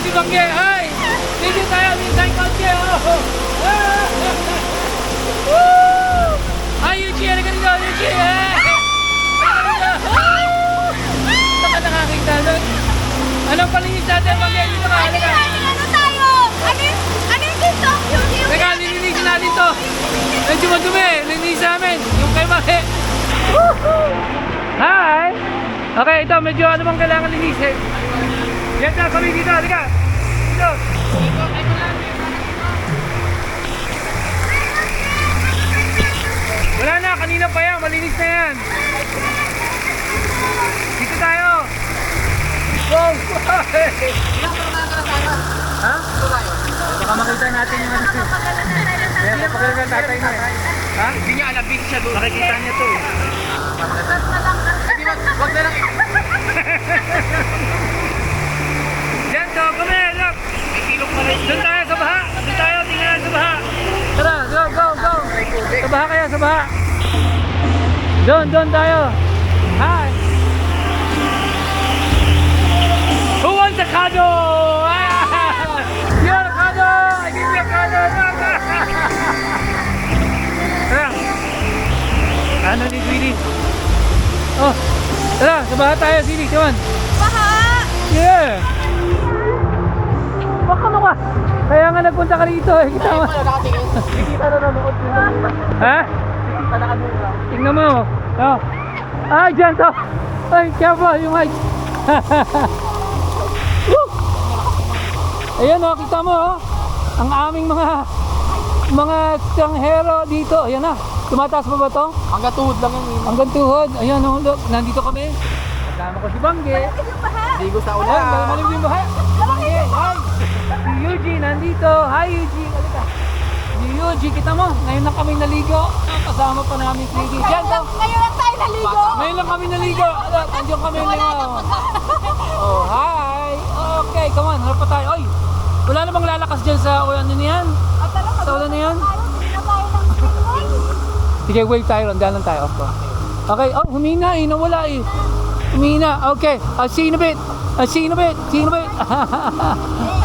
si Bangge. Ay! Video tayo, minsan konti. Oh! Ah! Woo! Ay, Yuji, ano ka dito, Yuji? Eh! Saka nakakita nun. Anong palinis natin, Bangge? Dito ka, Ano yung ano tayo? Ano yung, ano yung TikTok? Teka, lilinisin natin to. Medyo madumi. Linisin namin. Yung kay Maki. Hi! Okay, ito. Medyo ano bang kailangan linisin? Yan na kami dito. Halika. Dito. Wala na. Kanina pa yan. Malinis na yan. Dito tayo. Wow! ha? Baka makita natin yung ano. Kaya kapag ka tatay na eh. Ha? Hindi niya alam, busy siya doon. Nakikita niya to eh. Wag na lang. Yan, so, come here, look. Doon tayo sa baha. Doon tayo, tingnan natin sa baha. Tara, go, go, go. Sa baha kaya, sa baha. Doon, doon tayo. Hi. Who wants a kado? You're a kado! I give you a kado! Tara! Ano ni Sweetie? Oh! Tara! Sa baha tayo, Sweetie! Come on! Baha! Yeah! Nga nagpunta ka rito eh. Kita mo. Kita na nanood ko. Ha? Kita na kanina. Tingnan mo. Oh. Ay, dyan to. Ay, careful yung mic. Woo! Ayan oh, kita mo oh. Ang aming mga mga stranghero dito. Ayan na. Tumataas pa ba to? Hanggang tuhod lang yan. eh. Hanggang tuhod. Ayan oh, look. Nandito kami. Kasama ko si Bangge. Yung baha! Ligo sa ulan. malalim yung baha. Bangge. Hi. Nandito. Hi Eugene. Halika. Eugene, kita mo. Ngayon na kami naligo. Kasama pa namin si Eugene. Dyan to. Ngayon lang tayo naligo! Ngayon lang kami naligo. Ano, Andiyan kami lima. Oh, hi. Okay, come on. Harap pa tayo. Oy, wala namang lalakas dyan sa o, ano niyan. Sa ulan na yan. na screen. Sige, wave tayo. Randahan lang tayo. Okay. Okay, oh, humina eh. Nawala eh. Humina. Okay. I'll see you in a bit. I'll see you in a bit. See you in a bit.